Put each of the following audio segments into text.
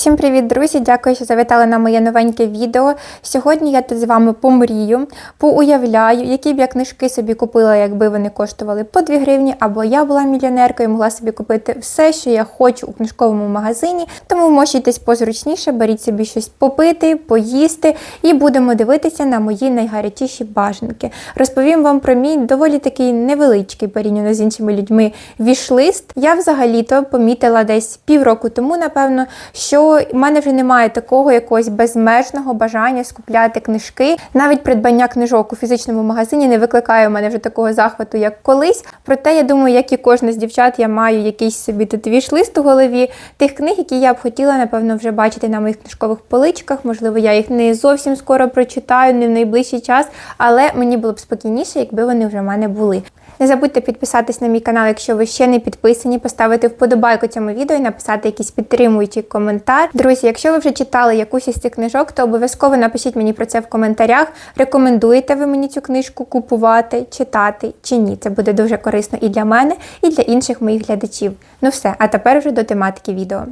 Всім привіт, друзі! Дякую, що завітали на моє новеньке відео. Сьогодні я тут з вами помрію, поуявляю, які б я книжки собі купила, якби вони коштували по 2 гривні, або я була мільйонеркою могла собі купити все, що я хочу у книжковому магазині. Тому вмощуйтесь позручніше, беріть собі щось попити, поїсти, і будемо дивитися на мої найгарячіші бажанки. Розповім вам про мій доволі такий невеличкий порівняно з іншими людьми вішлист. Я взагалі-то помітила десь півроку тому, напевно, що в мене вже немає такого якогось безмежного бажання скупляти книжки. Навіть придбання книжок у фізичному магазині не викликає у мене вже такого захвату, як колись. Проте я думаю, як і кожна з дівчат, я маю якийсь собі тут вішлист у голові тих книг, які я б хотіла, напевно, вже бачити на моїх книжкових поличках. Можливо, я їх не зовсім скоро прочитаю, не в найближчий час, але мені було б спокійніше, якби вони вже в мене були. Не забудьте підписатись на мій канал, якщо ви ще не підписані, поставити вподобайку цьому відео і написати якийсь підтримуючий коментар. Друзі, якщо ви вже читали якусь із цих книжок, то обов'язково напишіть мені про це в коментарях. Рекомендуєте ви мені цю книжку купувати, читати чи ні. Це буде дуже корисно і для мене, і для інших моїх глядачів. Ну все, а тепер вже до тематики відео.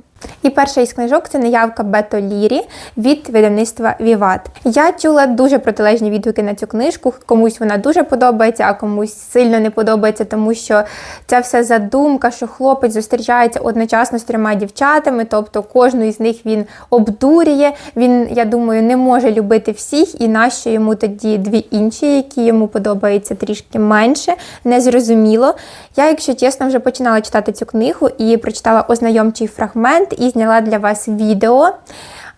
І перша із книжок це неявка Бето Лірі від видавництва Віват. Я чула дуже протилежні відгуки на цю книжку. Комусь вона дуже подобається, а комусь сильно не подобається, тому що ця вся задумка, що хлопець зустрічається одночасно з трьома дівчатами, тобто кожну із них він обдурює. Він, я думаю, не може любити всіх, і нащо йому тоді дві інші, які йому подобаються трішки менше, незрозуміло. Я, якщо чесно, вже починала читати цю книгу і прочитала ознайомчий фрагмент і зняла для вас відео.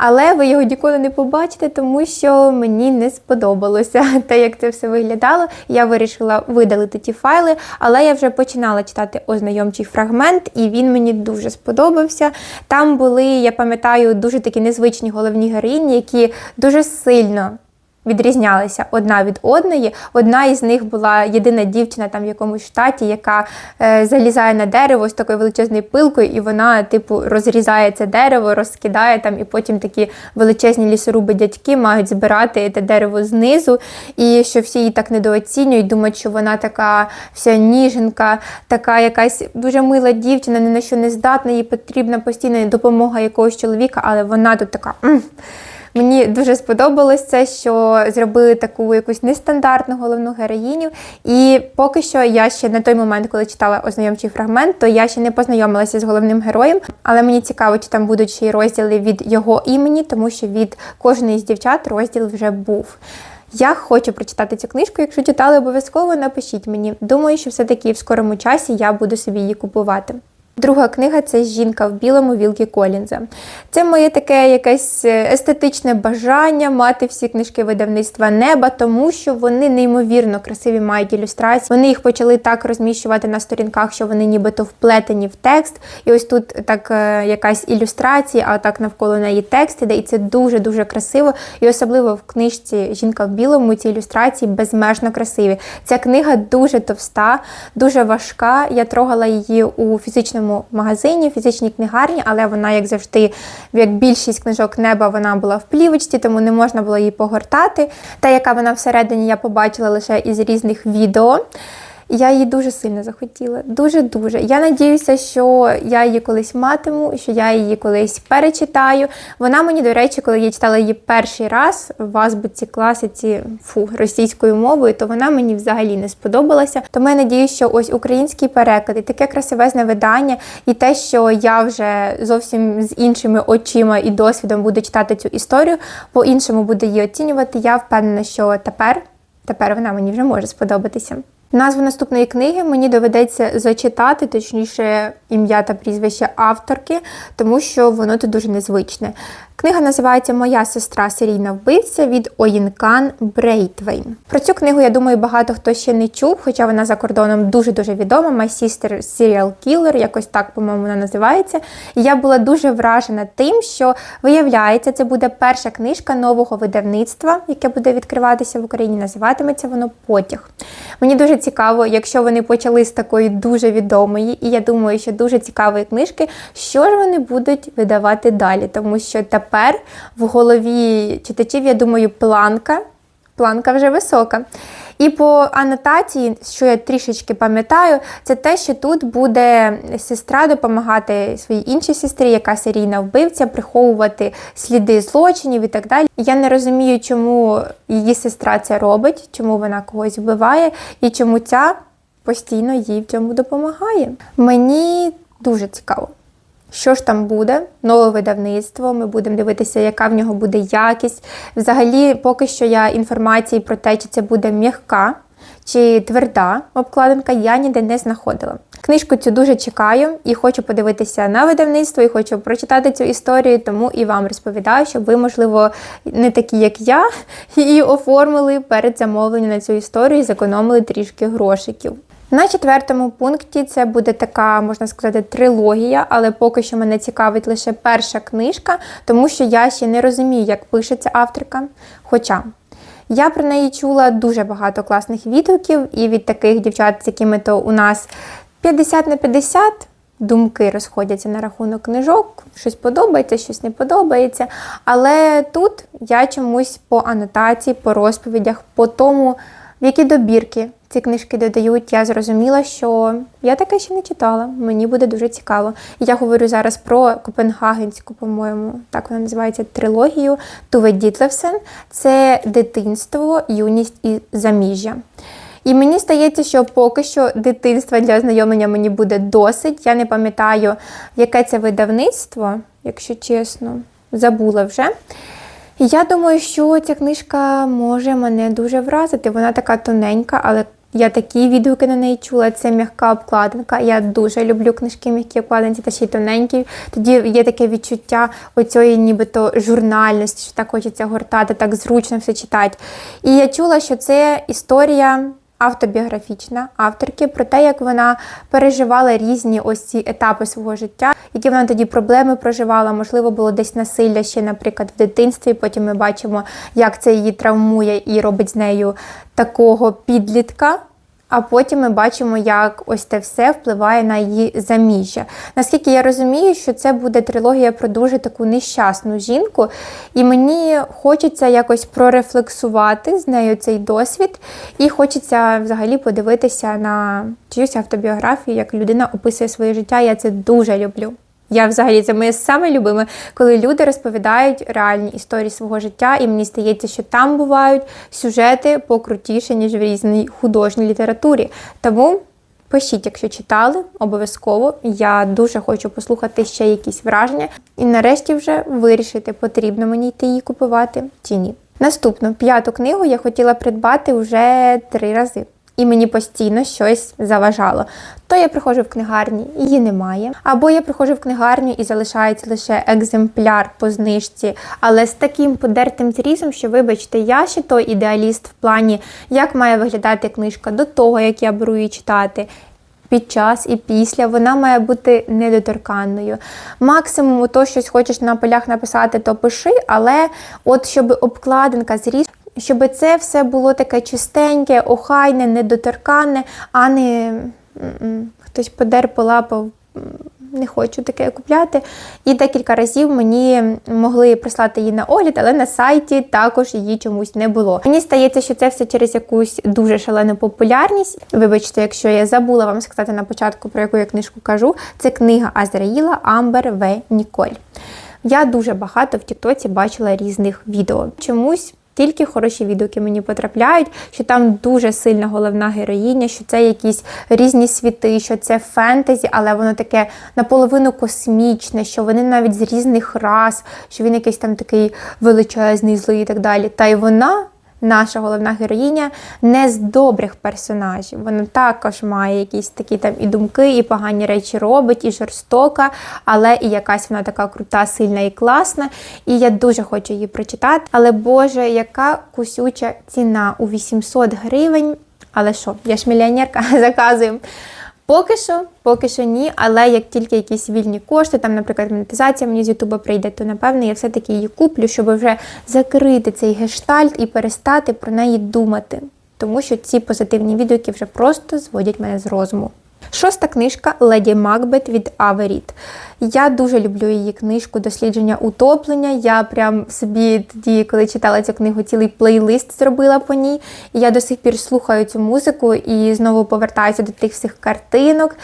Але ви його ніколи не побачите, тому що мені не сподобалося те, як це все виглядало. Я вирішила видалити ті файли, але я вже починала читати ознайомчий фрагмент, і він мені дуже сподобався. Там були, я пам'ятаю, дуже такі незвичні головні героїні, які дуже сильно відрізнялися одна від одної. Одна із них була єдина дівчина там в якомусь штаті, яка е, залізає на дерево з такою величезною пилкою, і вона, типу, розрізає це дерево, розкидає там, і потім такі величезні лісоруби дядьки мають збирати те дерево знизу. І що всі її так недооцінюють, думають, що вона така вся ніженка, така якась дуже мила дівчина, ні на що не здатна, їй потрібна постійна допомога якогось чоловіка, але вона тут така. Мені дуже сподобалось це, що зробили таку якусь нестандартну головну героїню. І поки що я ще на той момент, коли читала ознайомчий фрагмент, то я ще не познайомилася з головним героєм. Але мені цікаво, чи там будуть ще й розділи від його імені, тому що від кожної з дівчат розділ вже був. Я хочу прочитати цю книжку. Якщо читали, обов'язково напишіть мені. Думаю, що все-таки в скорому часі я буду собі її купувати. Друга книга це Жінка в білому Вілкі Колінза. Це моє таке якесь е, естетичне бажання мати всі книжки видавництва неба, тому що вони неймовірно красиві мають ілюстрації. Вони їх почали так розміщувати на сторінках, що вони нібито вплетені в текст. І ось тут так е, якась ілюстрація, а так навколо неї текст іде. І це дуже-дуже красиво. І особливо в книжці Жінка в білому ці ілюстрації безмежно красиві. Ця книга дуже товста, дуже важка. Я трогала її у фізичному магазині, в фізичній книгарні, але вона, як завжди, як більшість книжок неба, вона була в плівочці, тому не можна було її погортати. Та, яка вона всередині, я побачила лише із різних відео. Я її дуже сильно захотіла. Дуже-дуже. Я надіюся, що я її колись матиму, що я її колись перечитаю. Вона мені, до речі, коли я читала її перший раз в азбуці класиці фу, російською мовою, то вона мені взагалі не сподобалася. Тому я надіюся, що ось український переклад і таке красивезне видання, і те, що я вже зовсім з іншими очима і досвідом буду читати цю історію, по-іншому буду її оцінювати. Я впевнена, що тепер, тепер вона мені вже може сподобатися. Назву наступної книги мені доведеться зачитати, точніше, ім'я та прізвище авторки, тому що воно тут дуже незвичне. Книга називається Моя сестра серійна вбивця від Оїнкан Брейтвейн. Про цю книгу, я думаю, багато хто ще не чув, хоча вона за кордоном дуже-дуже відома. My Sister Serial Killer, якось так, по-моєму, вона називається. І я була дуже вражена тим, що виявляється, це буде перша книжка нового видавництва, яке буде відкриватися в Україні. Називатиметься воно Потяг. Мені дуже цікаво, якщо вони почали з такої дуже відомої, і я думаю, що дуже цікавої книжки, що ж вони будуть видавати далі, тому що тепер в голові читачів, я думаю, планка. Планка вже висока. І по анотації, що я трішечки пам'ятаю, це те, що тут буде сестра допомагати своїй іншій сестрі, яка серійна вбивця, приховувати сліди злочинів і так далі. Я не розумію, чому її сестра це робить, чому вона когось вбиває, і чому ця постійно їй в цьому допомагає. Мені дуже цікаво. Що ж там буде? Нове видавництво. Ми будемо дивитися, яка в нього буде якість. Взагалі, поки що я інформації про те, чи це буде м'яка чи тверда обкладинка, я ніде не знаходила. Книжку цю дуже чекаю і хочу подивитися на видавництво, і хочу прочитати цю історію, тому і вам розповідаю, щоб ви, можливо, не такі, як я, її оформили перед замовленням на цю історію і зекономили трішки грошиків. На четвертому пункті це буде така, можна сказати, трилогія, але поки що мене цікавить лише перша книжка, тому що я ще не розумію, як пишеться авторка. Хоча я про неї чула дуже багато класних відгуків, і від таких дівчат, з якими то у нас 50 на 50 думки розходяться на рахунок книжок, щось подобається, щось не подобається. Але тут я чомусь по анотації, по розповідях, по тому, в які добірки ці книжки додають, я зрозуміла, що я таке ще не читала. Мені буде дуже цікаво. Я говорю зараз про Копенгагенську, по-моєму, так вона називається трилогію Туве Дітлевсен. Це дитинство, юність і заміжжя. І мені здається, що поки що дитинства для ознайомлення мені буде досить. Я не пам'ятаю, яке це видавництво, якщо чесно, забула вже. Я думаю, що ця книжка може мене дуже вразити. Вона така тоненька, але я такі відгуки на неї чула. Це м'яка обкладинка. Я дуже люблю книжки м'які обкладинці та ще й тоненькі. Тоді є таке відчуття оцієї нібито журнальності, що так хочеться гортати, так зручно все читати. І я чула, що це історія. Автобіографічна авторки про те, як вона переживала різні ось ці етапи свого життя, які вона тоді проблеми проживала. Можливо, було десь насилля ще, наприклад, в дитинстві. Потім ми бачимо, як це її травмує і робить з нею такого підлітка. А потім ми бачимо, як ось це все впливає на її заміжжя. Наскільки я розумію, що це буде трилогія про дуже таку нещасну жінку, і мені хочеться якось прорефлексувати з нею цей досвід, і хочеться взагалі подивитися на чиюсь автобіографію, як людина описує своє життя. Я це дуже люблю. Я взагалі це моє саме любиме, коли люди розповідають реальні історії свого життя, і мені здається, що там бувають сюжети покрутіші, ніж в різній художній літературі. Тому пишіть, якщо читали, обов'язково. Я дуже хочу послухати ще якісь враження. І нарешті вже вирішити, потрібно мені йти її купувати чи ні. Наступну п'яту книгу я хотіла придбати вже три рази і мені постійно щось заважало. То я приходжу в книгарні, її немає. Або я приходжу в книгарню і залишається лише екземпляр по знижці, але з таким подертим зрізом, що, вибачте, я ще той ідеаліст в плані, як має виглядати книжка до того, як я беру її читати. Під час і після вона має бути недоторканною. Максимум, то щось хочеш на полях написати, то пиши, але от щоб обкладинка зріс, щоб це все було таке чистеньке, охайне, недоторканне, а не хтось подер, полапав. Не хочу таке купляти. І декілька разів мені могли прислати її на огляд, але на сайті також її чомусь не було. Мені здається, що це все через якусь дуже шалену популярність. Вибачте, якщо я забула вам сказати на початку, про яку я книжку кажу, це книга Азраїла Амбер В. Ніколь. Я дуже багато в Тіктоці бачила різних відео. Чомусь тільки хороші відгуки мені потрапляють, що там дуже сильна головна героїня, що це якісь різні світи, що це фентезі, але воно таке наполовину космічне, що вони навіть з різних рас, що він якийсь там такий величезний, злий і так далі. Та й вона наша головна героїня не з добрих персонажів. Вона також має якісь такі там і думки, і погані речі робить, і жорстока, але і якась вона така крута, сильна і класна. І я дуже хочу її прочитати. Але Боже, яка кусюча ціна у 800 гривень. Але що, я ж мільйонерка, заказуємо. Поки що, поки що ні, але як тільки якісь вільні кошти, там, наприклад, монетизація мені з Ютуба прийде, то напевно я все-таки її куплю, щоб вже закрити цей гештальт і перестати про неї думати. Тому що ці позитивні відгуки вже просто зводять мене з розуму. Шоста книжка Леді Макбет від Аверіт. Я дуже люблю її книжку Дослідження утоплення. Я прям собі тоді, коли читала цю книгу, цілий плейлист зробила по ній. І я до сих пір слухаю цю музику і знову повертаюся до тих всіх картинок.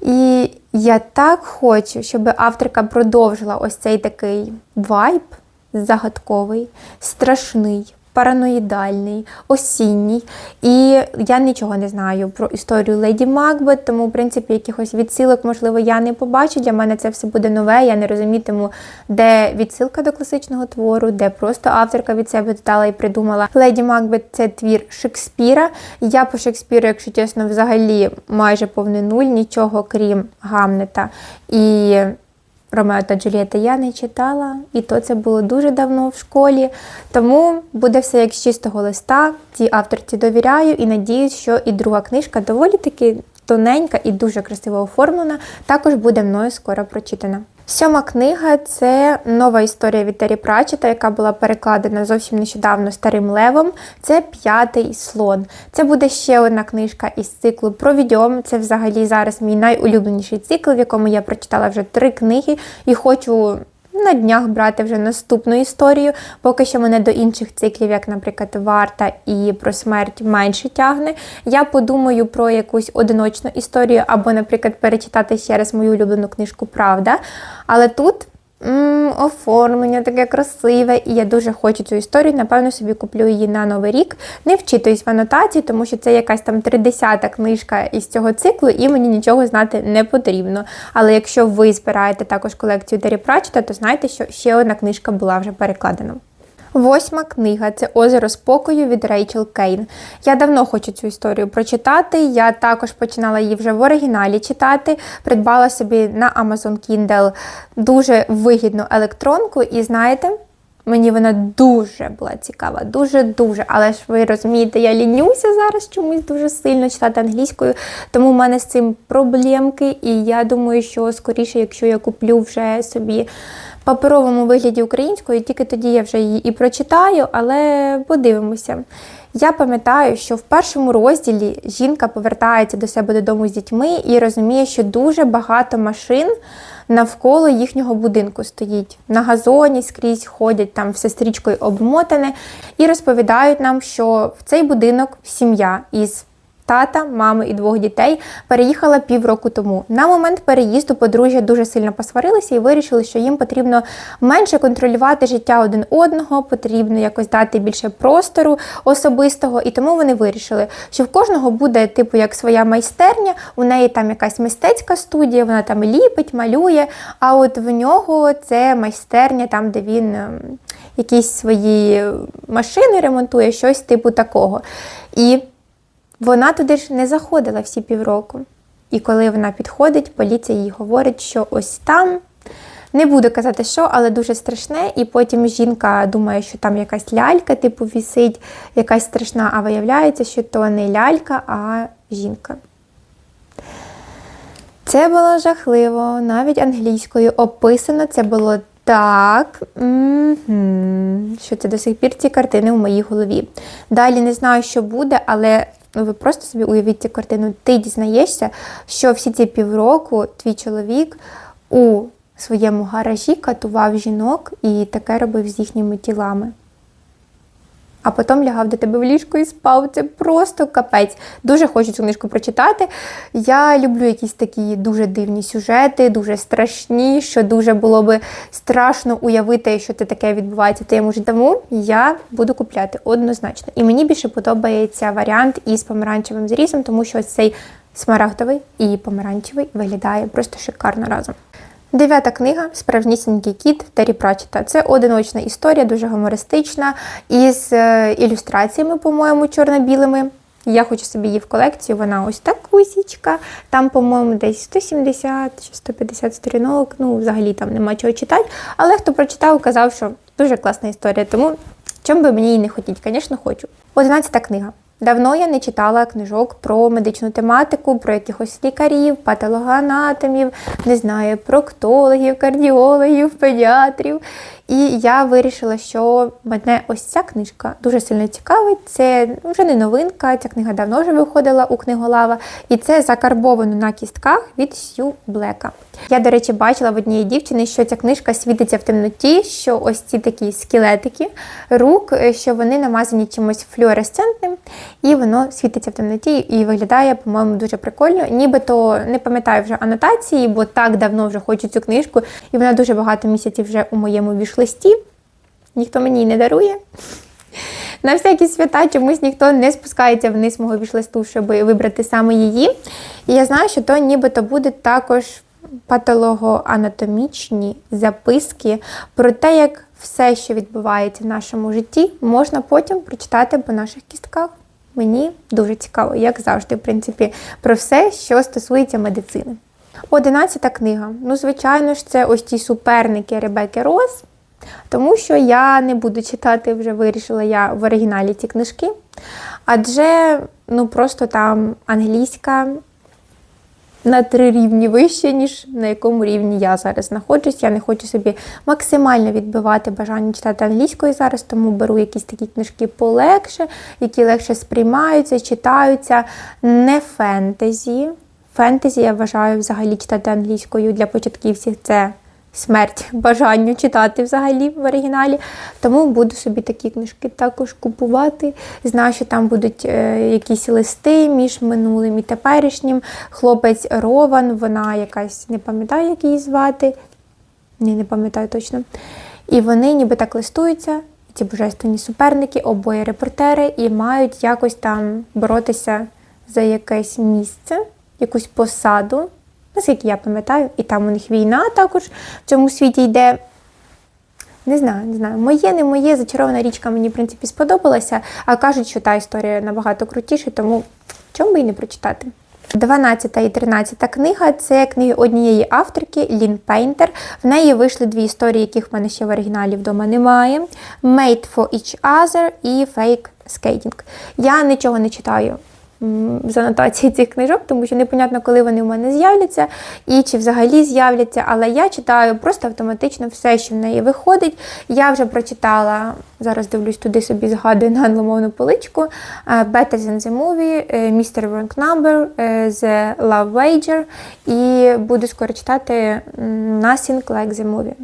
І я так хочу, щоб авторка продовжила ось цей такий вайб загадковий, страшний, параноїдальний, осінній. І я нічого не знаю про історію Леді Макбет, тому, в принципі, якихось відсилок, можливо, я не побачу. Для мене це все буде нове. Я не розумітиму, де відсилка до класичного твору, де просто авторка від себе додала і придумала. Леді Макбет це твір Шекспіра. Я по Шекспіру, якщо чесно, взагалі майже повний нуль, нічого крім Гамнета. І Ромео та Джульєта я не читала, і то це було дуже давно в школі. Тому буде все як з чистого листа. Цій авторці довіряю і надіюсь, що і друга книжка доволі таки тоненька і дуже красиво оформлена, також буде мною скоро прочитана. Сьома книга це нова історія від Террі Прачета, яка була перекладена зовсім нещодавно старим левом. Це п'ятий слон. Це буде ще одна книжка із циклу про відьом. Це взагалі зараз мій найулюбленіший цикл, в якому я прочитала вже три книги і хочу. На днях брати вже наступну історію. Поки що мене до інших циклів, як, наприклад, Варта і про смерть менше тягне. Я подумаю про якусь одиночну історію, або, наприклад, перечитати ще раз мою улюблену книжку Правда. Але тут оформлення таке красиве, і я дуже хочу цю історію. Напевно, собі куплю її на Новий рік. Не вчитуюсь в анотації, тому що це якась там 30-та книжка із цього циклу, і мені нічого знати не потрібно. Але якщо ви збираєте також колекцію Дері Прачета, то знайте, що ще одна книжка була вже перекладена. Восьма книга це Озеро спокою від Рейчел Кейн. Я давно хочу цю історію прочитати. Я також починала її вже в оригіналі читати. Придбала собі на Amazon Kindle дуже вигідну електронку, і знаєте. Мені вона дуже була цікава, дуже-дуже. Але ж ви розумієте, я лінюся зараз чомусь дуже сильно читати англійською, тому в мене з цим проблемки. І я думаю, що скоріше, якщо я куплю вже собі паперовому вигляді українською, тільки тоді я вже її і прочитаю, але подивимося. Я пам'ятаю, що в першому розділі жінка повертається до себе додому з дітьми і розуміє, що дуже багато машин навколо їхнього будинку стоїть. На газоні скрізь ходять, там все стрічкою обмотане, і розповідають нам, що в цей будинок сім'я із Тата, мами і двох дітей переїхала півроку тому. На момент переїзду подружжя дуже сильно посварилися і вирішили, що їм потрібно менше контролювати життя один одного, потрібно якось дати більше простору особистого. І тому вони вирішили, що в кожного буде типу як своя майстерня. У неї там якась мистецька студія, вона там ліпить, малює. А от в нього це майстерня, там де він ем, якісь свої машини ремонтує, щось типу такого. І вона туди ж не заходила всі півроку. І коли вона підходить, поліція їй говорить, що ось там. Не буду казати, що, але дуже страшне. І потім жінка думає, що там якась лялька, типу, вісить, якась страшна, а виявляється, що то не лялька, а жінка. Це було жахливо, навіть англійською описано це було так, що це до сих пір ці картини в моїй голові. Далі не знаю, що буде, але Ну, ви просто собі уявіть цю картину. Ти дізнаєшся, що всі ці півроку твій чоловік у своєму гаражі катував жінок і таке робив з їхніми тілами а потім лягав до тебе в ліжко і спав. Це просто капець. Дуже хочу цю книжку прочитати. Я люблю якісь такі дуже дивні сюжети, дуже страшні, що дуже було би страшно уявити, що це таке відбувається в твоєму житті. Тому я буду купляти однозначно. І мені більше подобається варіант із помаранчевим зрізом, тому що ось цей смарагдовий і помаранчевий виглядає просто шикарно разом. Дев'ята книга Справжнісінький кіт Террі Пратчета. Це одиночна історія, дуже гумористична, із е, ілюстраціями, по-моєму, чорно-білими. Я хочу собі її в колекцію, вона ось так усічка. Там, по-моєму, десь 170 чи 150 сторінок. Ну, взагалі там нема чого читати. Але хто прочитав, казав, що дуже класна історія. Тому чому би мені її не хотіти? Звісно, хочу. Одинадцята книга. Давно я не читала книжок про медичну тематику, про якихось лікарів, патологоанатомів, не знаю, проктологів, кардіологів, педіатрів. І я вирішила, що мене ось ця книжка дуже сильно цікавить. Це вже не новинка, ця книга давно вже виходила у книголава, і це закарбовано на кістках від Сью Блека. Я, до речі, бачила в однієї дівчини, що ця книжка світиться в темноті, що ось ці такі скелетики рук, е, що вони намазані чимось флюоресцентним, і воно світиться в темноті і виглядає, по-моєму, дуже прикольно. Нібито не пам'ятаю вже анотації, бо так давно вже хочу цю книжку, і вона дуже багато місяців вже у моєму вішлисті. Ніхто мені не дарує. На всякі свята чомусь ніхто не спускається вниз мого вішлисту, щоб вибрати саме її. І я знаю, що то нібито буде також патологоанатомічні записки про те, як все, що відбувається в нашому житті, можна потім прочитати по наших кістках. Мені дуже цікаво, як завжди, в принципі, про все, що стосується медицини. Одинадцята книга. Ну, звичайно ж, це ось ті суперники Ребекки Рос. Тому що я не буду читати, вже вирішила я в оригіналі ці книжки. Адже ну просто там англійська на три рівні вище, ніж на якому рівні я зараз знаходжусь. Я не хочу собі максимально відбивати бажання читати англійською зараз, тому беру якісь такі книжки полегше, які легше сприймаються, читаються. Не фентезі. Фентезі я вважаю взагалі читати англійською для початківців це смерть бажанню читати взагалі в оригіналі. Тому буду собі такі книжки також купувати. Знаю, що там будуть е, якісь листи між минулим і теперішнім. Хлопець Рован, вона якась не пам'ятаю, як її звати. Ні, не пам'ятаю точно. І вони ніби так листуються. Ці божественні суперники, обоє репортери, і мають якось там боротися за якесь місце, якусь посаду наскільки я пам'ятаю, і там у них війна також в цьому світі йде. Не знаю, не знаю. Моє, не моє, зачарована річка мені, в принципі, сподобалася, а кажуть, що та історія набагато крутіша, тому чому би і не прочитати. 12 і 13 книга це книги однієї авторки Лін Пейнтер. В неї вийшли дві історії, яких в мене ще в оригіналі вдома немає: Made for Each Other і Fake Skating. Я нічого не читаю з анотації цих книжок, тому що непонятно, коли вони в мене з'являться і чи взагалі з'являться. Але я читаю просто автоматично все, що в неї виходить. Я вже прочитала, зараз дивлюсь туди собі, згадую на англомовну поличку. Better than the Movie, Mr. Wrong Number, The Love Wager. І буду скоро читати Nothing Like the Movie.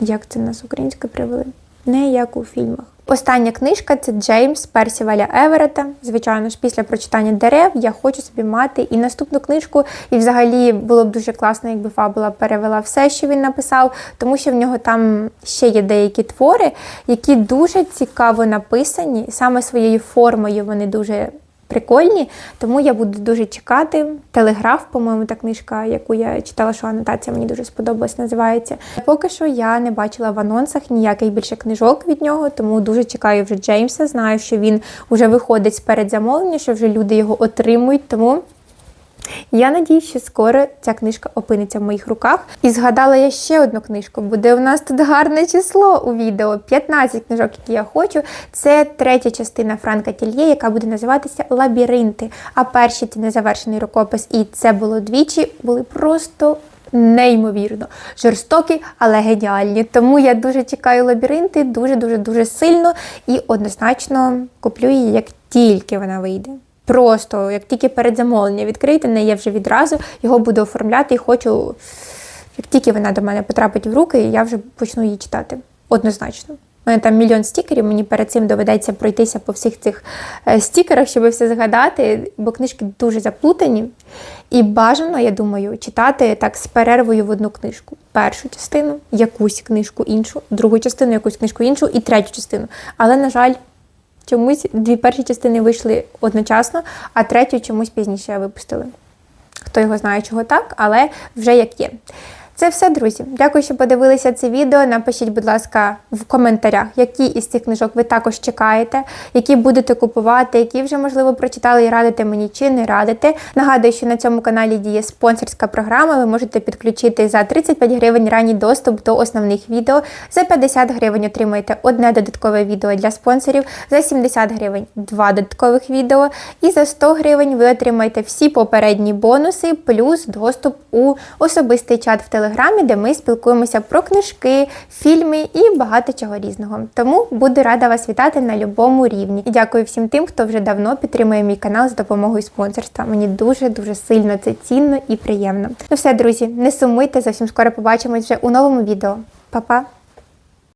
Як це нас українською привели? Не як у фільмах. Остання книжка це Джеймс Персіваля Еверета. Звичайно ж, після прочитання дерев я хочу собі мати і наступну книжку. І взагалі було б дуже класно, якби Фабула перевела все, що він написав, тому що в нього там ще є деякі твори, які дуже цікаво написані. Саме своєю формою вони дуже прикольні, тому я буду дуже чекати. Телеграф, по-моєму, та книжка, яку я читала, що анотація мені дуже сподобалась, називається. Поки що я не бачила в анонсах ніяких більше книжок від нього, тому дуже чекаю вже Джеймса. Знаю, що він вже виходить з передзамовлення, що вже люди його отримують. Тому я надіюсь, що скоро ця книжка опиниться в моїх руках. І згадала я ще одну книжку. Буде у нас тут гарне число у відео. 15 книжок, які я хочу. Це третя частина Франка Тільє, яка буде називатися Лабіринти. А перші ці незавершений рукопис, і це було двічі, були просто. Неймовірно, жорстокі, але геніальні. Тому я дуже чекаю лабіринти, дуже-дуже дуже сильно і однозначно куплю її, як тільки вона вийде. Просто, як тільки передзамовлення відкрите, не є вже відразу, його буду оформляти і хочу, як тільки вона до мене потрапить в руки, я вже почну її читати. Однозначно. У мене там мільйон стікерів, мені перед цим доведеться пройтися по всіх цих е, стікерах, щоб все згадати, бо книжки дуже заплутані. І бажано, я думаю, читати так з перервою в одну книжку. Першу частину, якусь книжку іншу, другу частину, якусь книжку іншу і третю частину. Але, на жаль, Чомусь дві перші частини вийшли одночасно, а третю чомусь пізніше випустили. Хто його знає, чого так, але вже як є. Це все, друзі. Дякую, що подивилися це відео. Напишіть, будь ласка, в коментарях, які із цих книжок ви також чекаєте, які будете купувати, які вже, можливо, прочитали і радите мені чи не радите. Нагадую, що на цьому каналі діє спонсорська програма. Ви можете підключити за 35 гривень ранній доступ до основних відео. За 50 гривень отримаєте одне додаткове відео для спонсорів, за 70 гривень два додаткових відео. І за 100 гривень ви отримаєте всі попередні бонуси, плюс доступ у особистий чат в телеграмі телеграмі, де ми спілкуємося про книжки, фільми і багато чого різного. Тому буду рада вас вітати на будь-якому рівні. І дякую всім тим, хто вже давно підтримує мій канал з допомогою спонсорства. Мені дуже дуже сильно це цінно і приємно. Ну все, друзі, не сумуйте, зовсім скоро побачимось вже у новому відео. Па-па!